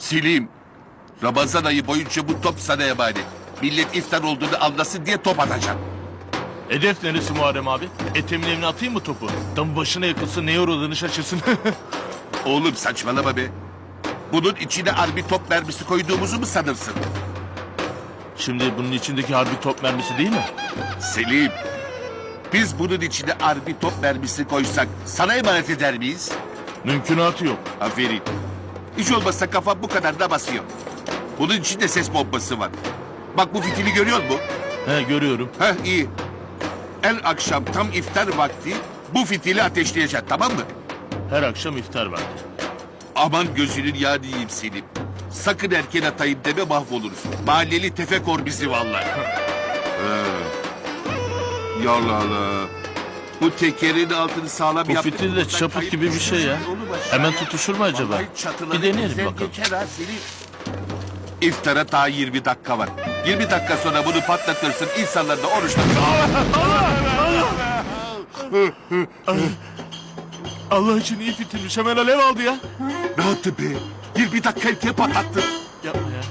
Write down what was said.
Selim. Ramazan ayı boyunca bu top sana emanet. Millet iftar olduğunu anlasın diye top atacağım. Hedef neresi Muharrem abi? Etemin evine atayım mı topu? Tam başına yakılsın neye uğradığını şaşırsın. Oğlum saçmalama be. Bunun içine harbi top mermisi koyduğumuzu mu sanırsın? Şimdi bunun içindeki harbi top mermisi değil mi? Selim. Biz bunun içine harbi top mermisi koysak sana emanet eder miyiz? Mümkünatı yok. Aferin. Hiç olmazsa kafam bu kadar da basıyor. Bunun içinde ses bombası var. Bak bu fitili görüyor musun? He görüyorum. Heh iyi. El akşam tam iftar vakti bu fitili ateşleyeceksin tamam mı? Her akşam iftar var. Aman gözünün yağını yiyeyim Selim. Sakın erken atayım deme mahvoluruz. Mahalleli tefekor bizi vallahi. Ee, ya Allah Allah. Bu tekerin altını sağlam Bu fitil de çaput gibi bir şey ya. Hemen tutuşur mu acaba? Bir deneyelim bakalım. İftara daha 20 dakika var. 20 dakika sonra bunu patlatırsın. İnsanlar da oruçta. Allah için iyi fitilmiş hemen alev aldı ya. Ne yaptı be? 20 dakika erken patlattın. Yapma ya.